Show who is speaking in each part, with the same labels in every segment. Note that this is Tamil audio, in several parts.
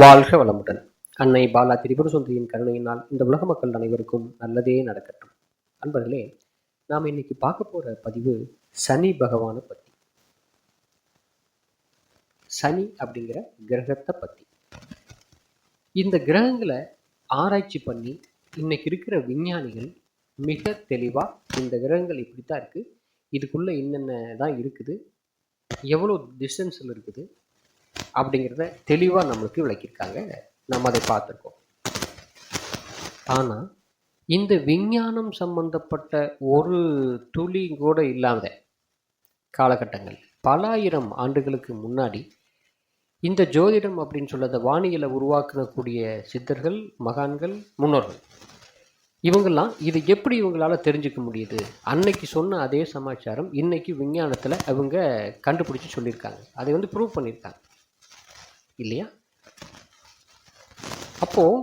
Speaker 1: வாழ்க வளமுடன். அன்னை பாலா திரிபுர சுந்தரியின் கருணையினால் இந்த உலக மக்கள் அனைவருக்கும் நல்லதே நடக்கட்டும். அன்பர்களே நாம் இன்னைக்கு பார்க்க போற பதிவு சனி பகவானை பத்தி. சனி அப்படிங்கிற கிரகத்தை பத்தி. இந்த கிரகங்களை ஆராய்ச்சி பண்ணி இன்னைக்கு இருக்கிற விஞ்ஞானிகள் மிக தெளிவா இந்த கிரகங்கள் இப்படி தான் இருக்கு. இதுக்குள்ள என்னென்ன தான் இருக்குது எவ்வளோ டிஸ்டன்ஸில் இருக்குது. அப்படிங்கிறத தெளிவாக நம்மளுக்கு விளக்கியிருக்காங்க. நம்ம அதை பார்த்துருக்கோம். ஆனால் இந்த விஞ்ஞானம் சம்பந்தப்பட்ட ஒரு துளி கூட இல்லாத காலகட்டங்கள் பல ஆயிரம் ஆண்டுகளுக்கு முன்னாடி இந்த ஜோதிடம் அப்படின்னு சொல்ல வானியலை உருவாக்கக்கூடிய சித்தர்கள் மகான்கள் முன்னோர்கள் இவங்கெல்லாம் இது எப்படி இவங்களால தெரிஞ்சுக்க முடியுது? அன்னைக்கு சொன்ன அதே சமாச்சாரம் இன்னைக்கு விஞ்ஞானத்தில் அவங்க கண்டுபிடிச்சி சொல்லியிருக்காங்க. அதை வந்து ப்ரூவ் பண்ணியிருக்காங்க. இல்லையா? அப்போது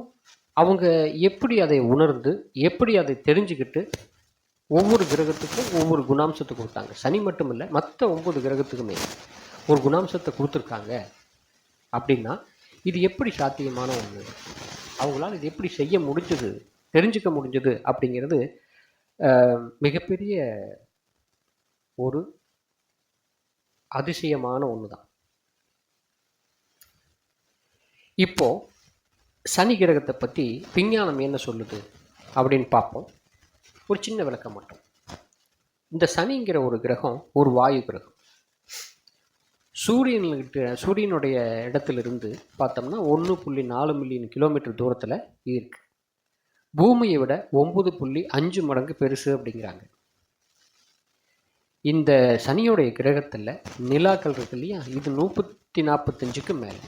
Speaker 1: அவங்க எப்படி அதை உணர்ந்து எப்படி அதை தெரிஞ்சுக்கிட்டு ஒவ்வொரு கிரகத்துக்கும் ஒவ்வொரு குணாம்சத்தை கொடுத்தாங்க? சனி மட்டும் இல்லை மற்ற ஒவ்வொரு கிரகத்துக்குமே ஒரு குணாம்சத்தை கொடுத்துருக்காங்க அப்படின்னா இது எப்படி சாத்தியமான ஒன்று அவங்களால இது எப்படி செய்ய முடிஞ்சது தெரிஞ்சுக்க முடிஞ்சது அப்படிங்கிறது மிகப்பெரிய ஒரு அதிசயமான ஒன்று தான் இப்போ சனி கிரகத்தை பற்றி விஞ்ஞானம் என்ன சொல்லுது அப்படின்னு பார்ப்போம். ஒரு சின்ன விளக்கம் மட்டும். இந்த சனிங்கிற ஒரு கிரகம் ஒரு வாயு கிரகம். சூரியன்கிட்ட சூரியனுடைய இடத்துலிருந்து பார்த்தோம்னா ஒன்று புள்ளி நாலு மில்லியன் கிலோமீட்டர் தூரத்தில் இருக்கு. பூமியை விட ஒம்பது புள்ளி அஞ்சு மடங்கு பெருசு அப்படிங்கிறாங்க. இந்த சனியோடைய கிரகத்தில் நிலாக்கள் இருக்கு இல்லையா? இது நூற்றி நாற்பத்தஞ்சுக்கு மேலே.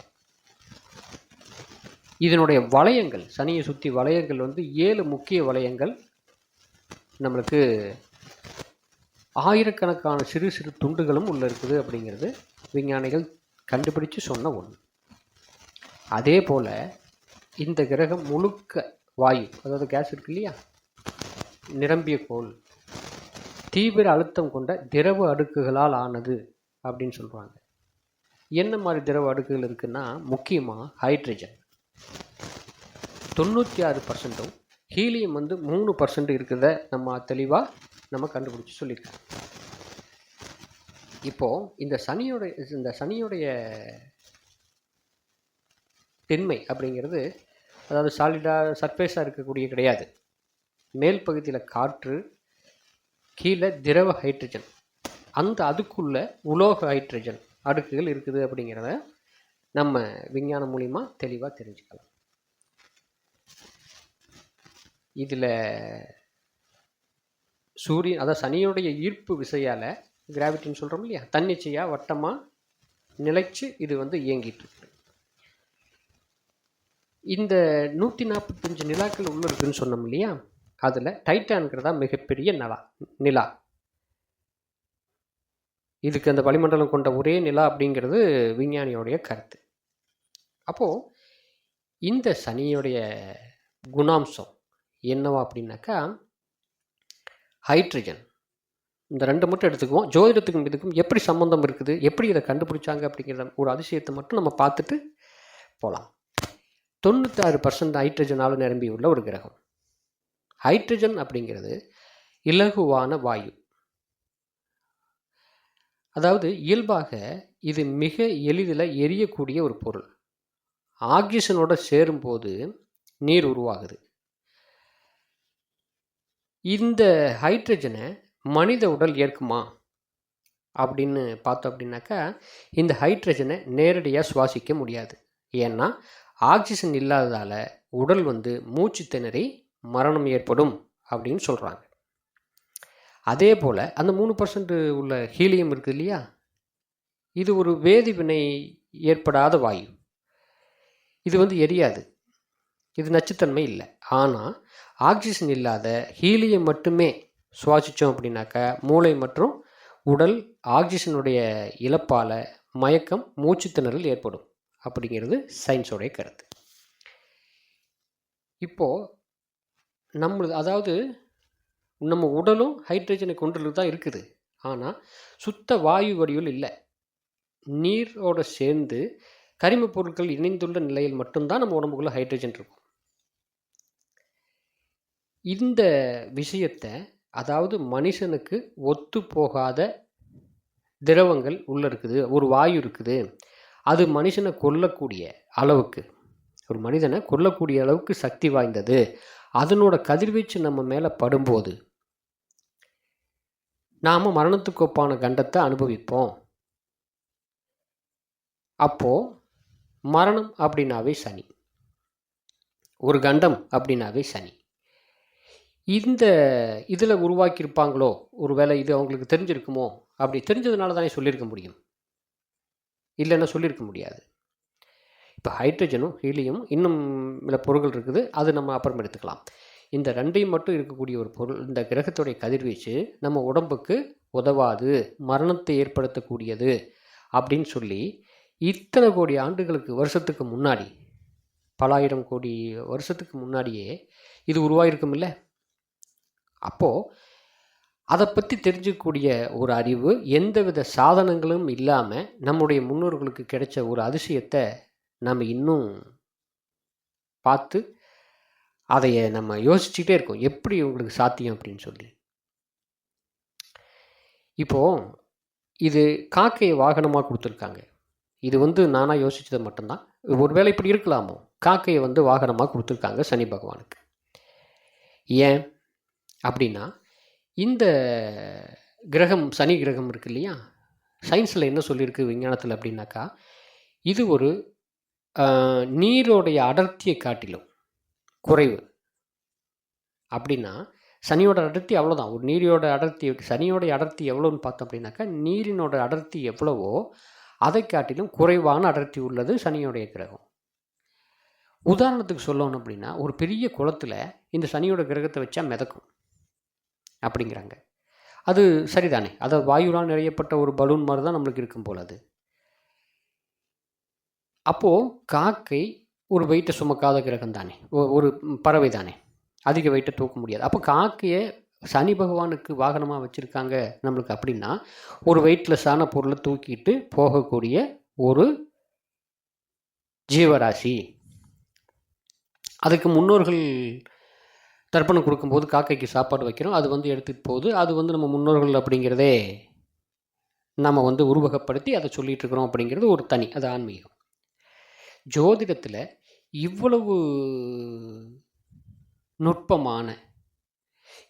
Speaker 1: இதனுடைய வளையங்கள் சனியை சுற்றி வளையங்கள் வந்து ஏழு முக்கிய வளையங்கள். நம்மளுக்கு ஆயிரக்கணக்கான சிறு சிறு துண்டுகளும் உள்ளே இருக்குது அப்படிங்கிறது விஞ்ஞானிகள் கண்டுபிடிச்சு சொன்ன ஒன்று அதே போல் இந்த கிரகம் முழுக்க வாயு அதாவது கேஸ் இருக்கு இல்லையா? நிரம்பிய கோல் தீவிர அழுத்தம் கொண்ட திரவ அடுக்குகளால் ஆனது அப்படின்னு சொல்கிறாங்க என்ன மாதிரி திரவ அடுக்குகள் இருக்குன்னா முக்கியமாக ஹைட்ரஜன் தொண்ணூற்றி ஆறு பர்சன்ட்டும் ஹீலியம் வந்து மூணு பர்சன்ட் இருக்கிறத நம்ம தெளிவாக நம்ம கண்டுபிடிச்சி சொல்லியிருக்கோம் இப்போது இந்த சனியோடைய இந்த சனியோடைய தென்மை அப்படிங்கிறது அதாவது சாலிடாக சர்ஃபேஸாக இருக்கக்கூடிய கிடையாது. மேல் பகுதியில் காற்று கீழே திரவ ஹைட்ரஜன் அந்த அதுக்குள்ளே உலோக ஹைட்ரஜன் அடுக்குகள் இருக்குது அப்படிங்கிறத நம்ம விஞ்ஞானம் மூலிமா தெளிவாக தெரிஞ்சுக்கலாம். இதில் சூரியன் அதாவது சனியுடைய ஈர்ப்பு விசையால் கிராவிட்டின்னு சொல்கிறோம் இல்லையா? தன்னிச்சையாக வட்டமாக நிலைச்சு இது வந்து இயங்கிட்டு இருக்கு. இந்த நூற்றி நாற்பத்தஞ்சு நிலாக்கள் உள்ள இருக்குன்னு சொன்னோம் இல்லையா? அதில் டைட்டான்கிறதா மிகப்பெரிய நிலா நிலா. இதுக்கு அந்த வளிமண்டலம் கொண்ட ஒரே நிலா அப்படிங்கிறது விஞ்ஞானியோடைய கருத்து. அப்போது இந்த சனியுடைய குணாம்சம் என்னவா அப்படின்னாக்கா ஹைட்ரஜன் இந்த ரெண்டு மட்டும் எடுத்துக்குவோம். ஜோதிடத்துக்கும் இதுக்கும் எப்படி சம்மந்தம் இருக்குது? எப்படி இதை கண்டுபிடிச்சாங்க அப்படிங்கிற ஒரு அதிசயத்தை மட்டும் நம்ம பார்த்துட்டு போகலாம் தொண்ணூத்தாறு பர்சன்ட் ஹைட்ரஜனால் நிரம்பியுள்ள ஒரு கிரகம். ஹைட்ரஜன் அப்படிங்கிறது இலகுவான வாயு. அதாவது இயல்பாக இது மிக எளிதில் எரியக்கூடிய ஒரு பொருள். ஆக்சிஜனோட சேரும்போது நீர் உருவாகுது. இந்த ஹைட்ரஜனை மனித உடல் ஏற்குமா? அப்படின்னு பார்த்தோம் அப்படின்னாக்கா இந்த ஹைட்ரஜனை நேரடியாக சுவாசிக்க முடியாது. ஏன்னா ஆக்சிஜன் இல்லாததால் உடல் வந்து மூச்சு திணறி மரணம் ஏற்படும் அப்படின்னு சொல்கிறாங்க அதே போல் அந்த மூணு பர்சன்ட் உள்ள ஹீலியம் இருக்குது இல்லையா? இது ஒரு வேதிவினை ஏற்படாத வாயு. இது வந்து எரியாது. இது நச்சுத்தன்மை இல்லை. ஆனால் ஆக்சிஜன் இல்லாத ஹீலியம் மட்டுமே சுவாசித்தோம் அப்படின்னாக்கா மூளை மற்றும் உடல் ஆக்சிஜனுடைய இழப்பால் மயக்கம் மூச்சுத்திணறல் ஏற்படும். அப்படிங்கிறது சயின்ஸோடைய கருத்து. இப்போது நம்மளது அதாவது நம்ம உடலும் ஹைட்ரஜனை கொண்டுள்ளது தான் இருக்குது. ஆனால் சுத்த வாயு வடிவில் இல்லை. நீரோட சேர்ந்து கரிமப் பொருட்கள் இணைந்துள்ள நிலையில் மட்டும்தான் நம்ம உடம்புக்குள்ள ஹைட்ரஜன் இருக்கும். இந்த விஷயத்தை அதாவது மனுஷனுக்கு ஒத்து போகாத திரவங்கள் உள்ள இருக்குது. ஒரு வாயு இருக்குது. அது மனுஷனை கொல்லக்கூடிய அளவுக்கு ஒரு மனிதனை கொல்லக்கூடிய அளவுக்கு சக்தி வாய்ந்தது. அதனோட கதிர்வீச்சு நம்ம மேலே படும்போது நாம் மரணத்துக்கு ஒப்பான கண்டத்தை அனுபவிப்போம். அப்போது மரணம் அப்படின்னாவே சனி. ஒரு கண்டம் அப்படின்னாவே சனி. இந்த இதில் உருவாக்கியிருப்பாங்களோ? ஒரு வேளை இது அவங்களுக்கு தெரிஞ்சிருக்குமோ? அப்படி தெரிஞ்சதுனால தானே சொல்லியிருக்க முடியும். இல்லைன்னா சொல்லியிருக்க முடியாது. இப்போ ஹைட்ரஜனும் ஹீலியும் இன்னும் சில பொருட்கள் இருக்குது. அது நம்ம அப்புறம் எடுத்துக்கலாம். இந்த ரெண்டையும் மட்டும் இருக்கக்கூடிய ஒரு பொருள் இந்த கிரகத்துடைய கதிர்வீச்சு நம்ம உடம்புக்கு உதவாது மரணத்தை ஏற்படுத்தக்கூடியது அப்படின்னு சொல்லி இத்தனை கோடி ஆண்டுகளுக்கு வருஷத்துக்கு முன்னாடி பலாயிரம் கோடி வருஷத்துக்கு முன்னாடியே இது உருவாயிருக்கும் இல்லை அப்போது அதை பற்றி தெரிஞ்சுக்கக்கூடிய ஒரு அறிவு எந்தவித சாதனங்களும் இல்லாமல் நம்முடைய முன்னோர்களுக்கு கிடைச்ச ஒரு அதிசயத்தை நம்ம இன்னும் பார்த்து அதைய நம்ம யோசிச்சுக்கிட்டே இருக்கோம். எப்படி உங்களுக்கு சாத்தியம் அப்படின்னு சொல்லி. இப்போது இது காக்கையை வாகனமாக கொடுத்துருக்காங்க. இது வந்து நானாக யோசித்தது மட்டும்தான். ஒருவேளை இப்படி இருக்கலாமோ? காக்கையை வந்து வாகனமாக கொடுத்துருக்காங்க சனி பகவானுக்கு. ஏன்? அப்படின்னா இந்த கிரகம் சனி கிரகம் இருக்கு இல்லையா? சயின்ஸில் என்ன சொல்லியிருக்கு விஞ்ஞானத்தில் அப்படின்னாக்கா இது ஒரு நீரோடைய அடர்த்தியை காட்டிலும் குறைவு. அப்படின்னா சனியோட அடர்த்தி அவ்வளோதான் ஒரு நீரியோட அடர்த்தி சனியோட அடர்த்தி எவ்வளோன்னு பார்த்தோம் அப்படின்னாக்கா நீரினோட அடர்த்தி எவ்வளவோ அதை காட்டிலும் குறைவான அடர்த்தி உள்ளது சனியோடைய கிரகம். உதாரணத்துக்கு சொல்லணும் அப்படின்னா ஒரு பெரிய குளத்துல இந்த சனியோட கிரகத்தை வச்சா மிதக்கும். அப்படிங்கிறாங்க. அது சரிதானே. அதை வாயுலால் நிறையப்பட்ட ஒரு பலூன் மாதிரி தான் நம்மளுக்கு இருக்கும் போல அது. அப்போது காக்கை ஒரு வெயிட்டை சுமக்காத கிரகம் தானே. ஒரு பறவை தானே. அதிக வெயிட்டை தூக்க முடியாது. அப்போ காக்கையை சனி பகவானுக்கு வாகனமாக வச்சுருக்காங்க நம்மளுக்கு அப்படின்னா ஒரு வெயிட்லெஸ்ஸான பொருளை தூக்கிட்டு போகக்கூடிய ஒரு ஜீவராசி. அதுக்கு முன்னோர்கள் தர்ப்பணம் கொடுக்கும்போது காக்கைக்கு சாப்பாடு வைக்கிறோம். அது வந்து எடுத்துகிட்டு போகுது. அது வந்து நம்ம முன்னோர்கள் அப்படிங்கிறதே நம்ம வந்து உருவகப்படுத்தி அதை சொல்லிட்டு இருக்கிறோம் அப்படிங்கிறது ஒரு தனி அது ஆன்மீகம். ஜோதிடத்தில் இவ்வளவு நுட்பமான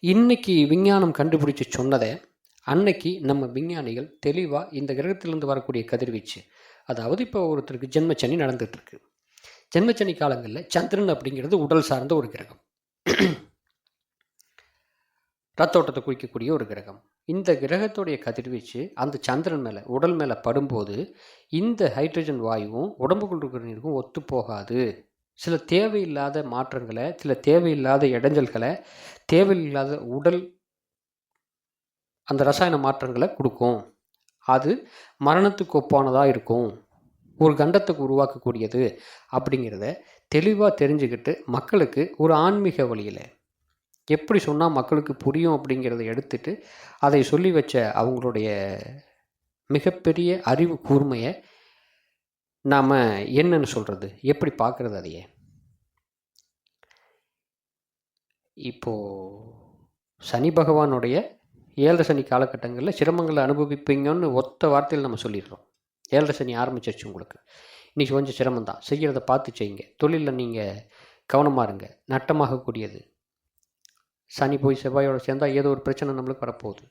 Speaker 1: இன்னைக்கு விஞ்ஞானம் கண்டுபிடிச்சு சொன்னதை அன்னைக்கு நம்ம விஞ்ஞானிகள் தெளிவாக இந்த கிரகத்திலிருந்து வரக்கூடிய கதிர்வீச்சு அதாவது இப்போ ஒருத்தருக்கு ஜென்மச்சனி நடந்துகிட்ருக்கு ஜென்மச்சனி காலங்களில் சந்திரன் அப்படிங்கிறது உடல் சார்ந்த ஒரு கிரகம். ரத்தோட்டத்தை குளிக்கக்கூடிய குறிக்கக்கூடிய ஒரு கிரகம். இந்த கிரகத்துடைய கதிர்வீச்சு அந்த சந்திரன் மேலே உடல் மேலே படும்போது இந்த ஹைட்ரஜன் வாயுவும் உடம்புக்குள் இருக்கிற நீருக்கும் ஒத்து போகாது. சில தேவையில்லாத மாற்றங்களை சில தேவையில்லாத இடைஞ்சல்களை தேவையில்லாத உடல் அந்த ரசாயன மாற்றங்களை கொடுக்கும். அது மரணத்துக்கு ஒப்பானதாக இருக்கும். ஒரு கண்டத்துக்கு உருவாக்கக்கூடியது அப்படிங்கிறத தெளிவாக தெரிஞ்சுக்கிட்டு மக்களுக்கு ஒரு ஆன்மீக வழியில் எப்படி சொன்னால் மக்களுக்கு புரியும் அப்படிங்கிறத எடுத்துட்டு அதை சொல்லி வச்ச அவங்களுடைய மிகப்பெரிய அறிவு கூர்மையை நாம் என்னன்னு சொல்கிறது எப்படி பார்க்குறது அதையே? இப்போது சனி பகவானுடைய ஏழரை சனி காலகட்டங்களில் சிரமங்களை அனுபவிப்பீங்கன்னு ஒத்த வார்த்தையில் நம்ம சொல்லிடுறோம். ஏழரை சனி ஆரம்பிச்சிருச்சு உங்களுக்கு. இன்றைக்கி கொஞ்சம் சிரமம் தான். செய்கிறத பார்த்து செய்யுங்க. தொழிலில் நீங்கள் கவனமாக இருங்க. நட்டமாகக்கூடியது. சனி போய் செவ்வாயோட சேர்ந்தா ஏதோ ஒரு பிரச்சனை நம்மளுக்கு வரப்போகுது.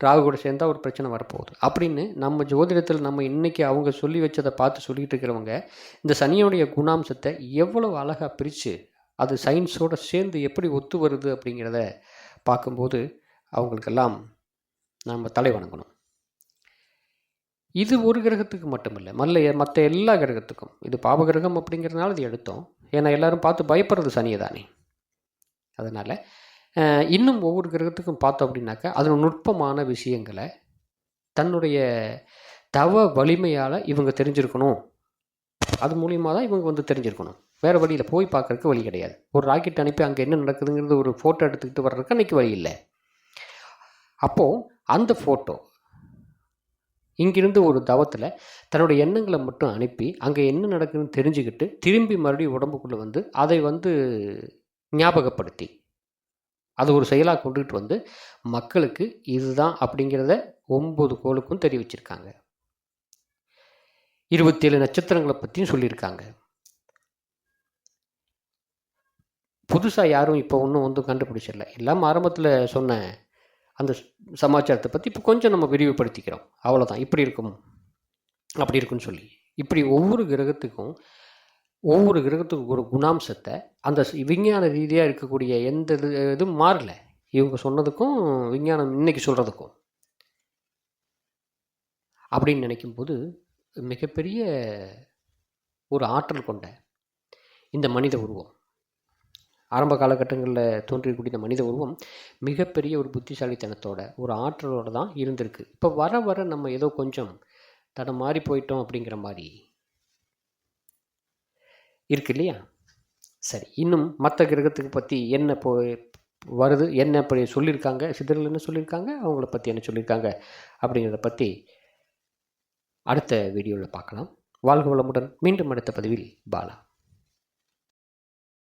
Speaker 1: ராகு கூட சேர்ந்தா ஒரு பிரச்சனை வரப்போகுது. அப்படின்னு நம்ம ஜோதிடத்தில் நம்ம இன்றைக்கி அவங்க சொல்லி வச்சதை பார்த்து சொல்லிகிட்டு இருக்கிறவங்க இந்த சனியோடைய குணாம்சத்தை எவ்வளவு அழகாக பிரித்து அது சயின்ஸோட சேர்ந்து எப்படி ஒத்து வருது அப்படிங்கிறத பார்க்கும்போது அவங்களுக்கெல்லாம் நாம் தலை வணங்கணும். இது ஒரு கிரகத்துக்கு மட்டுமில்லை மல்ல மற்ற எல்லா கிரகத்துக்கும். இது பாப கிரகம் அப்படிங்கிறதுனால இது எடுத்தோம். ஏன்னா எல்லாரும் பார்த்து பயப்படுறது சனியை தானே அதனால் இன்னும் ஒவ்வொரு கிரகத்துக்கும் பார்த்தோம் அப்படின்னாக்கா அதில் நுட்பமான விஷயங்களை தன்னுடைய தவ வலிமையால் இவங்க தெரிஞ்சிருக்கணும். அது மூலியமாக தான் இவங்க வந்து தெரிஞ்சிருக்கணும். வேறு வழியில் போய் பார்க்கறதுக்கு வழி கிடையாது. ஒரு ராக்கெட் அனுப்பி அங்கே என்ன நடக்குதுங்கிறது ஒரு ஃபோட்டோ எடுத்துக்கிட்டு வர்றதுக்கு அன்றைக்கி வழி இல்லை. அப்போது அந்த ஃபோட்டோ இங்கிருந்து ஒரு தவத்தில் தன்னுடைய எண்ணங்களை மட்டும் அனுப்பி அங்கே என்ன நடக்குதுன்னு தெரிஞ்சுக்கிட்டு திரும்பி மறுபடியும் உடம்புக்குள்ளே வந்து அதை வந்து ஞாபகப்படுத்தி அது ஒரு செயலாக கொண்டுகிட்டு வந்து மக்களுக்கு இதுதான் அப்படிங்கிறத ஒம்பது கோளுக்கும் தெரிவிச்சிருக்காங்க. இருபத்தேழு நட்சத்திரங்களை பற்றியும் சொல்லியிருக்காங்க. புதுசாக யாரும் இப்போ ஒன்றும் ஒன்றும் கண்டுபிடிச்சிடல. எல்லாம் ஆரம்பத்தில் சொன்ன அந்த சமாச்சாரத்தை பற்றி இப்போ கொஞ்சம் நம்ம விரிவுபடுத்திக்கிறோம். அவ்வளோதான் இப்படி இருக்கும். அப்படி இருக்குன்னு சொல்லி. இப்படி ஒவ்வொரு கிரகத்துக்கும் ஒவ்வொரு கிரகத்துக்கும் ஒரு குணாம்சத்தை அந்த விஞ்ஞான ரீதியாக இருக்கக்கூடிய எந்த இது இதுவும் மாறல. இவங்க சொன்னதுக்கும் விஞ்ஞானம் இன்னைக்கு சொல்கிறதுக்கும் அப்படின்னு நினைக்கும்போது மிகப்பெரிய ஒரு ஆற்றல் கொண்ட இந்த மனித உருவம் ஆரம்ப காலகட்டங்களில் தோன்றியக்கூடிய இந்த மனித உருவம் மிகப்பெரிய ஒரு புத்திசாலித்தனத்தோட ஒரு ஆற்றலோடு தான் இருந்திருக்கு. இப்போ வர வர நம்ம ஏதோ கொஞ்சம் தடம் மாறி போயிட்டோம் அப்படிங்கிற மாதிரி இருக்கு இல்லையா? சரி இன்னும் மற்ற கிரகத்துக்கு பற்றி என்ன போ வருது என்ன இப்படி சொல்லியிருக்காங்க சித்தர்கள் என்ன சொல்லியிருக்காங்க அவங்கள பற்றி என்ன சொல்லியிருக்காங்க அப்படிங்கிறத பற்றி அடுத்த வீடியோவில் பார்க்கலாம். வாழ்க வளமுடன். மீண்டும் அடுத்த பதிவில் பாலா